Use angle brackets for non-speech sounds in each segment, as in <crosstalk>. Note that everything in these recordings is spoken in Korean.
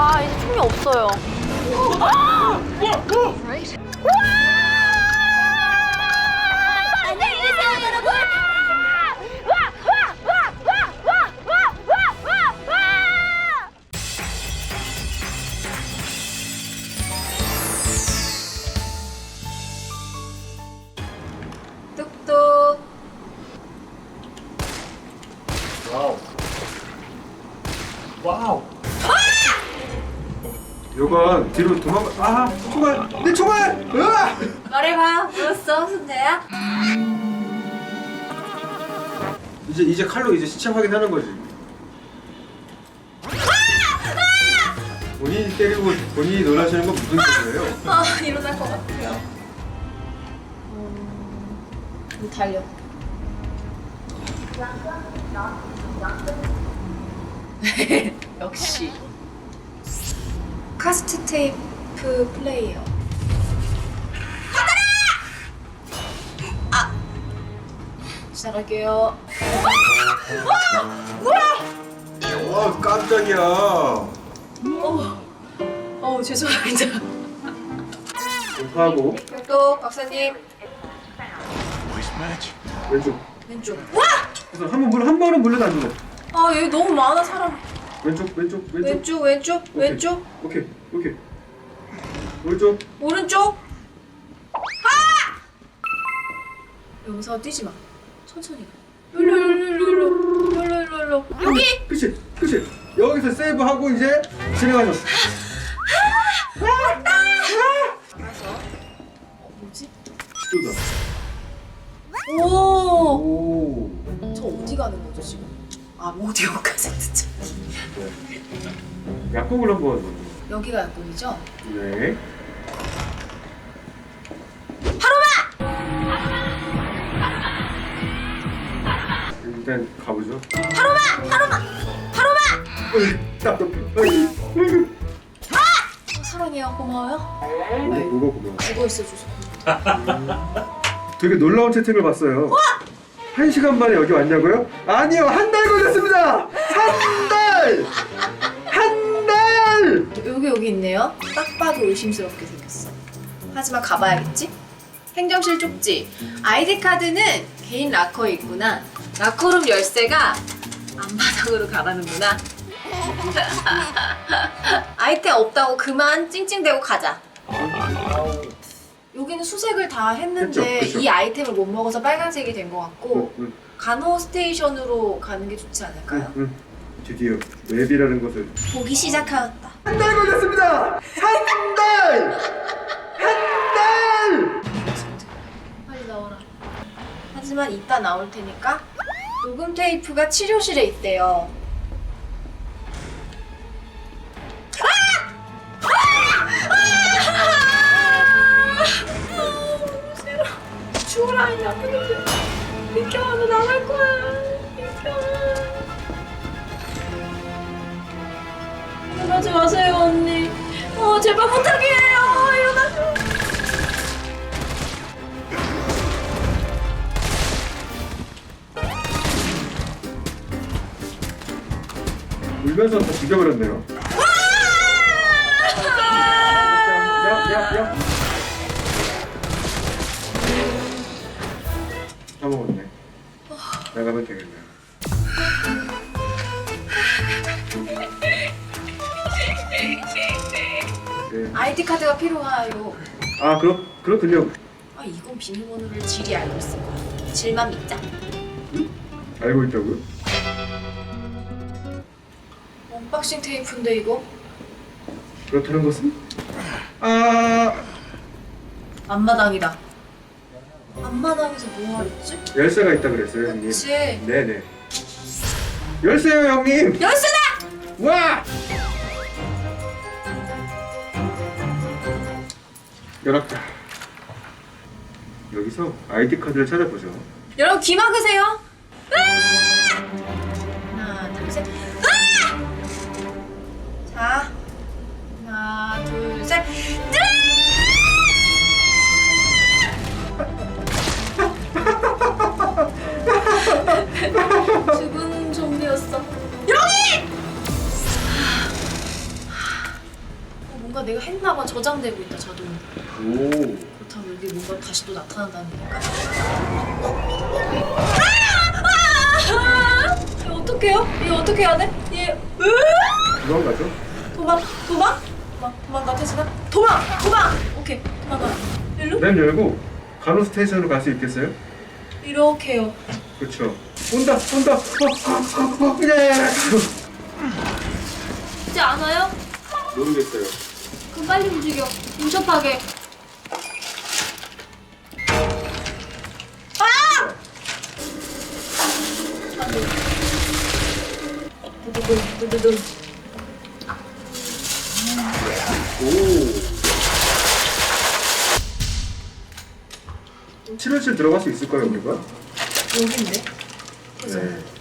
아 이제 총이 없어요. 아! 와우 와우 요건 뒤로 도망가. 아, 총알. 내 총알. 으아! 말해봐. 뭐였어, 순재야? 이제 이제 칼로 이제 시체 확인하는 거지. 본인이 때리고 본인이 놀라시는 건 무슨 소리예요? 아, 일어날 것 같아요. 음, 달려. <laughs> 역시. 카스트 테이프 플레이어. 아! 시작할게요. 와, 깜짝이야. 어우, 죄송합니다. 하고 또 박사님 왼쪽. 왼쪽. 와! 그래서 한번 물한 번은 물려놔 줘. 아 여기 너무 많아 사람. 왼쪽, 왼쪽, 왼쪽. 왼쪽 왼쪽 오케이. 왼쪽 오케이, 오케이. 오른쪽. 오른쪽. 아! 여기서 뛰지 마. 천천히. 가. 일로 일로 일로 일로 일로 일로 일로. 여기. 그치, 그치. 여기서 세이브 하고 이제 진행하죠. 가서. 어, 뭐지? 지도다. 오. 오. 저 어디 가는 거죠 지금? 아 오디오 카세트 참. 약국을 한번. 여기가 약국이죠? 네. 하루마! 일단 가보죠. 하루마 하루마 하루마. 사랑해요 고마워요. 네. 뭐가 고마워. 죽어 있어 주소. 되게 놀라운 채팅을 봤어요. 한 시간 만에 여기 왔냐고요? 아니요, 한 달 걸렸습니다. 한 달. 한 달. 여기 여기 있네요. 딱 봐도 의심스럽게 생겼어. 하지만 가봐야겠지? 행정실 쪽지. 아이디 카드는 개인 락커에 있구나. 락커룸 열쇠가 앞마당으로 가라는구나. <laughs> 아이템 없다고 그만 찡찡대고 가자. 여기는 수색을 다 했는데 그쵸, 그쵸. 이 아이템을 못 먹어서 빨간색이 된 것 같고 응, 간호 스테이션으로 가는 게 좋지 않을까요? 응, 응. 드디어 웹이라는 것을 보기 시작하였다. 한 달 걸렸습니다. 한 달. 한 달. 빨리 나와라. 하지만 이따 나올 테니까 녹음 테이프가 치료실에 있대요. 죽으라 했냐 근데 비켜 너 나갈 거야. 비켜 일어나지 마세요 언니. 어 제발 부탁이에요. 일어나줘 울면서 다 죽여버렸네요. 나가면 되겠네요. 네. 아이디 카드가 필요해요. 아, 그렇, 그렇군요. 아 이건 비밀번호를 질이 알고 있을 거야. 질만 믿자. 알고 있다고요? 언박싱 테이프인데 이거 그렇다는 것은? 아, 앞마당이다. 앞마당에서 뭐 하랬지? 열쇠가 있다 그랬어요, 형님. 그치. 네네. 열쇠요, 형님! 열쇠다! 와! 열었다. 여기서 아이디 카드를 찾아보죠. 여러분 귀 막으세요. 으아! 하나 둘 셋. 으아! 자 하나 둘 셋. 했나봐 저장되고 있다 자동. 오. 그렇다면 여기 뭔가 다시 또 나타난다는 얘기인가? 이거 어떡해요? 이거 어떻게 해야 돼? 얘 으! 거죠? 도망 도망 도망 도망가 태진아 도망 도망 오케이 도망가 일로 램 열고 간호 스테이션으로 갈 수 있겠어요? 이렇게요. 그렇죠. 온다, 온다. 어, 어, 어, 어, 예. 이제 안 와요? 모르겠어요. 그럼 빨리 움직여 민첩하게. 아! 안돼. 두두둥 두두둥. 오. 치료실 들어갈 수 있을까요, 우리가? 그래서 네.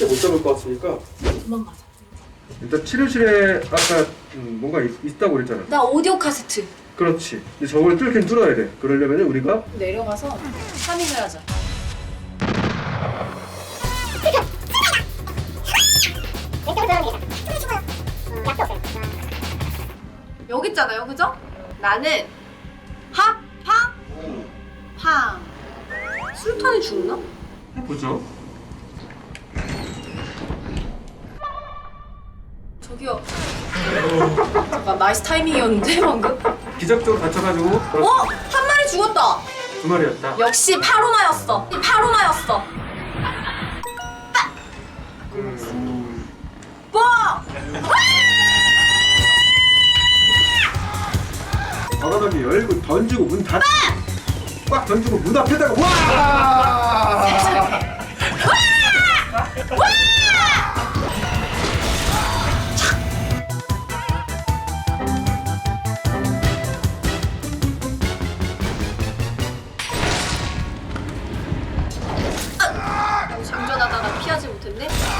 쉽게 못 잡을 것 같으니까 도망가자. 일단 치료실에 아까 음, 뭔가 있, 다고 그랬잖아. 나 오디오 카세트. 그렇지. 근데 저걸 뚫긴 뚫어야 돼. 그러려면 우리가 내려가서 파밍을 하자. 여기 있잖아요, 그죠? 나는 하, 팡, 팡. 술탄이 죽나? 해보죠. 저기요. 잠깐 나이스 타이밍이었는데 방금. 기적적으로 다쳐가지고 어, 한 마리 죽었다. 두 마리였다. 역시 파로마였어. 파로마였어. 음, 뭐? 바람이 열고 던지고 문 닫. 꽉 던지고 문 앞에다가 와!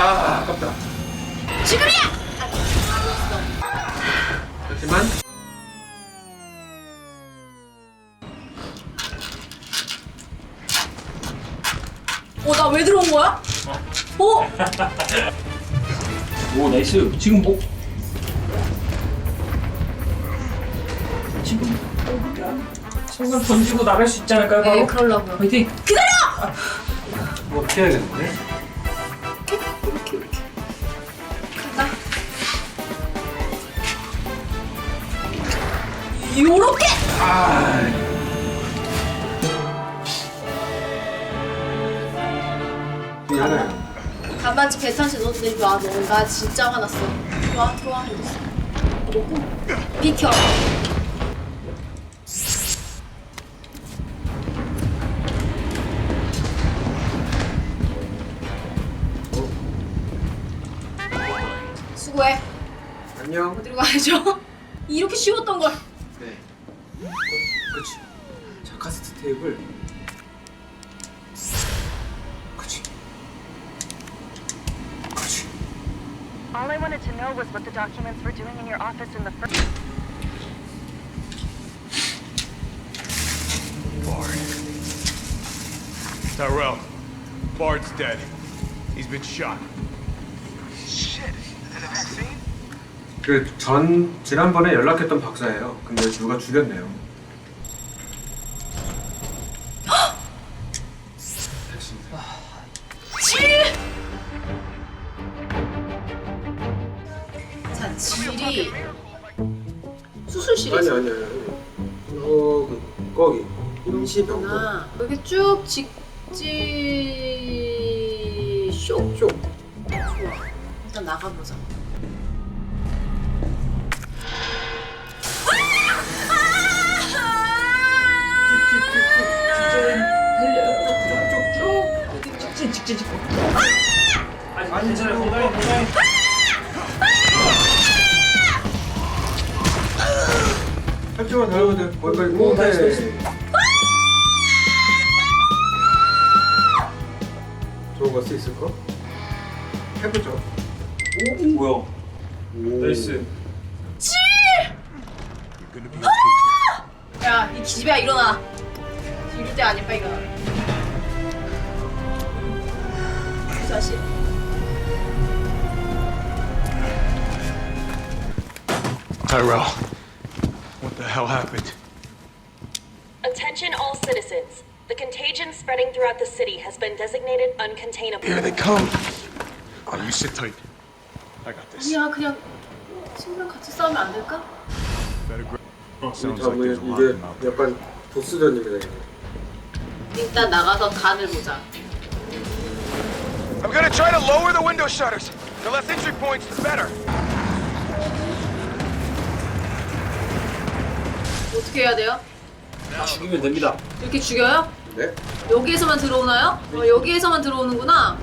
아, 아깝다. 지금이야! 하지만 어, 나 왜 들어온 거야? 어? 오 나이스 지금 뭐 지금 순간 던지고 나갈 수 있지 않을까요 바로? 네, 그러려고요. 화이팅! 뭐 어떻게 해야겠는데? 요렇게! 미안해. 간만치 배탄시 너도 내리 와. 너, 나 진짜 화났어. 들어와, 들어와. 이랬어. 먹고. 비켜. 수고해. 안녕. 어디로 가야죠? <laughs> 이렇게 쉬웠던 걸. 테이블 그치 그치 All I wanted to know was what the documents were doing in your office in the first. Bard. Tyrell, Bard's dead. He's been shot. Shit. The vaccine? 그전 지난번에 연락했던 박사예요. 근데 누가 죽였네요. 20이구나. 여기 쭉 직지 쇼. 쇼. 좋아. 일단 나가보자. 직진 직진 직진. 아니 괜찮아 건강해 건강해. 할줄만 잘하면 돼. 거기까지. 오, 나이스, 나이스. 들어갈 수 있을까? 해보자. 오 뭐야? 나이스. 야, 이 기집애야 일어나. 죽일 때 아니야, 빨리 일어나. 이 자식. Tyrell, what the hell happened? Attention all citizens. The contagion spreading throughout the city has been designated uncontainable. Here they come. Oh, you sit tight. I got this. 아니야 그냥 친구랑 같이 싸우면 안 될까? Better grab. 이 Sounds like there's a lot of 이게 them out there. 약간 보스전입니다. 이거. 일단 나가서 간을 보자 I'm gonna try to lower the window shutters. The less entry points, the better. 어떻게 해야 돼요? 아, 죽이면 됩니다. 이렇게 죽여요? 네? 여기에서만 들어오나요? 어, 여기에서만 들어오는구나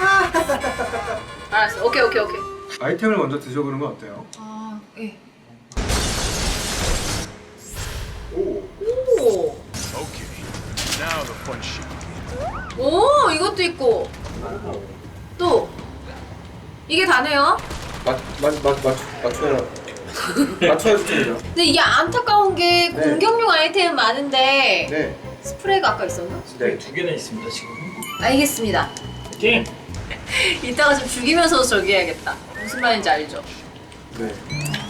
아! 알았어 오케이 오케이 오케이 아이템을 먼저 드셔보는 건 어때요? 아, 예. 오. 오, Okay. Now the fun shit. 오, 이것도 있고. 또 이게 다네요. 맞 맞 맞 맞춰야 <laughs> 맞춰야 됩니다. 근데 이게 안타까운 게 네. 공격용 아이템 많은데 네. 스프레이가 아까 있었나? 네. 두 개나 있습니다 지금. 알겠습니다. 파이팅! <laughs> 이따가 좀 죽이면서 저기 해야겠다. 무슨 말인지 알죠? 네.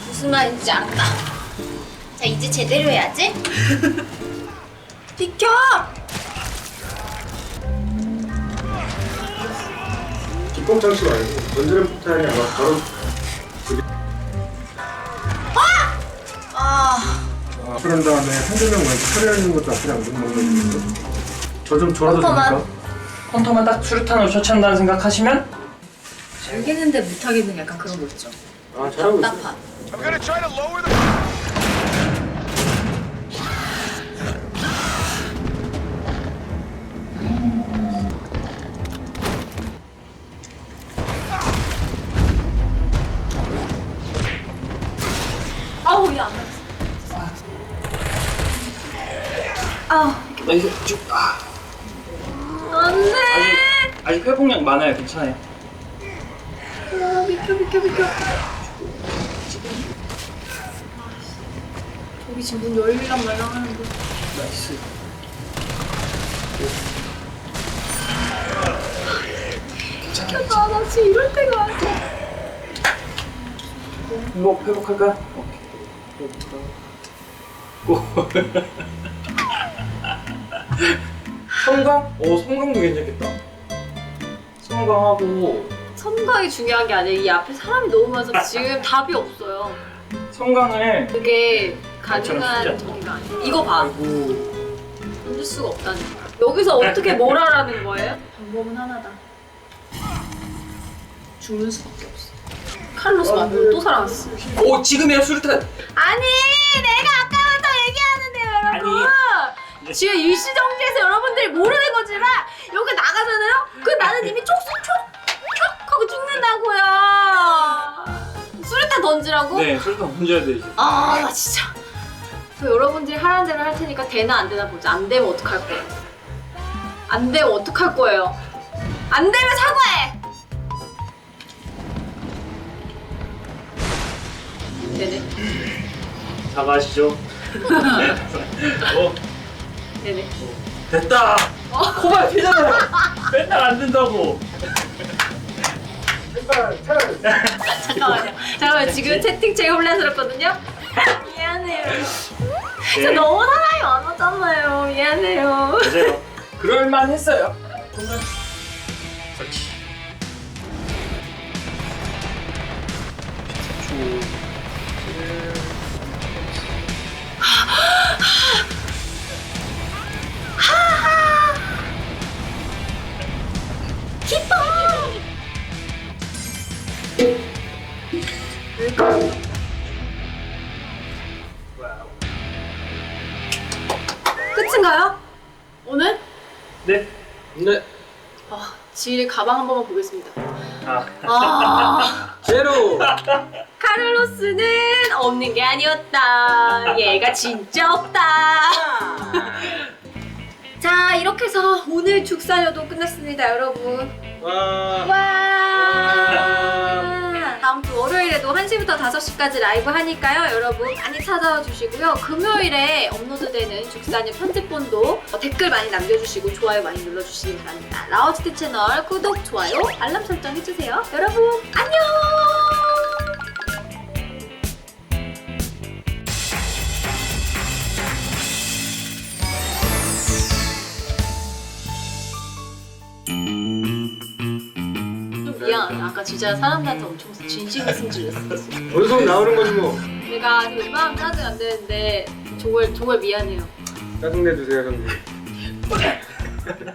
무슨 말인지 알았다. 자 이제 제대로 해야지. <laughs> 비켜! 기법 장치 말고 던지는 폭탄이 아마 바로 아, 아, 그런 다음에 한두 명 먼저 처리하는 것도 나쁘지 않은 방법이거든요. 저좀 졸아도 컴퓨터만. 됩니까? 헌터만 딱 수류탄으로 처치한다는 생각하시면 알겠는데 못하겠는 약간 그런 거 있죠. 아 잘하고. 답답한. I'm gonna try to lower the. 아우 나 이거 쭉 아, 안 돼. 아직 아직 회복량 많아요. 괜찮아요. 아, 비켜 비켜 비켜. 저기 지금 문 열리랑 말랑 하는데. 나이스. 아, 나 지금 이럴 때가 아니야. 회복 회복할까? 오케이. 성강? 오 성강도 괜찮겠다. 성강하고 선광이 중요한 게 아니라 이 앞에 사람이 너무 많아서 지금 답이 없어요. 성강을 그게 가능한? 저기가 아니야. 이거 봐. 하고 던질 수가 없다니까. 여기서 어떻게 뭘 하라는 거예요? 방법은 하나다. 죽는 수밖에 없어. 칼로스 만들고 또 살아났어. 오 지금이야 수류탄. 아니, 내가 아까부터 얘기하는데요, 여러분. 네. 지금 일시정지해서 여러분들이 모르는 거지만 여기 나가잖아요? 그 나는 이미 촉촉촉촉 하고 죽는다고요. 수류탄 던지라고? 네 수류탄 던져야 돼 이제. 아, 나 진짜. 그 여러분들이 하라는 대로 할 테니까 되나 안 되나 보자. 안 되면 어떡할 거예요? 안 되면 어떡할 거예요? 안 되면 사과해! 되네. 사과하시죠. <laughs> 어 되네. 됐다. 코발 피잖아요. <laughs> 맨날 안 된다고. <laughs> 잠깐만요. 잠깐만요. 지금 채팅창이 혼란스럽거든요? 미안해요. 저 네. 너무 사람이 많았잖아요. 미안해요. 맞아요. <laughs> 그럴만 했어요. 아, 가방 한 번만 보겠습니다. 아. 아, 제로. 카를로스는 없는 게 아니었다. 얘가 진짜 없다. 자, 이렇게 해서 오늘 죽사녀도 끝났습니다, 여러분. 와. 와. 다음 주 월요일에도 1시부터 5시까지 라이브 하니까요. 여러분 많이 찾아와 주시고요. 금요일에 업로드되는 죽사님 편집본도 어, 댓글 많이 남겨주시고 좋아요 많이 눌러주시기 바랍니다. 라오치트 채널 구독, 좋아요, 알람 설정 해주세요. 여러분 안녕! 아까 진짜 사람들한테 엄청 진심 승질냈어. 원성 나오는 거지 뭐. 내가 웬만하면 짜증 안 되는데 정말 정말 미안해요. 짜증 내 주세요 형님. <laughs>